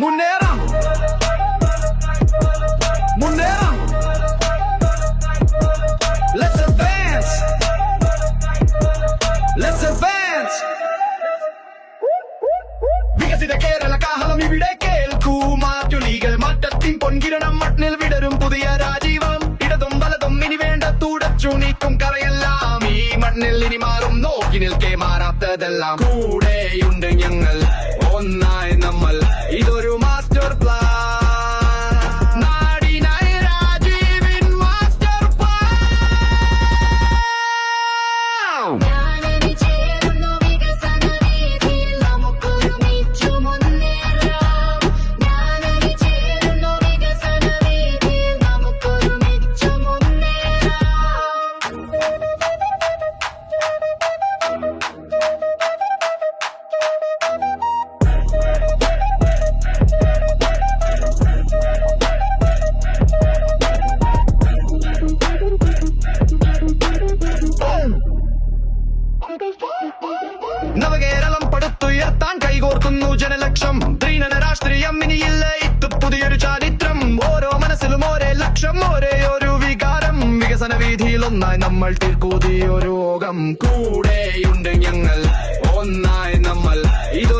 മുന്നേറാം വിടരും പുതിയ ഇടതും വലതും വേണ്ട തുടച്ചു നീക്കും കറയെല്ലാം ഈ മണ്ണിൽ ഇനി നിൽക്കേ മാറാത്തതെല്ലാം കൂടെയുണ്ട് ഞങ്ങൾ. ഒന്നായി നമ്മൾ. ഇതൊരു മാസ്റ്റർ നവകേരളം പടുത്തുയർത്താൻ കൈകോർക്കുന്നു ജനലക്ഷം. ത്രീനന രാഷ്ട്രീയം ഇനിയില്ല ഇത് പുതിയൊരു ചരിത്രം. ഓരോ മനസ്സിലും ഒരേ ലക്ഷം ഒരേ ഒരു വികാരം. വികസന വീതിയിൽ ഒന്നായി നമ്മൾ തീർക്കൂതിയൊരു ഓകം കൂടെയുണ്ട് ഞങ്ങൾ ഒന്നായി നമ്മൾ. ഇതൊരു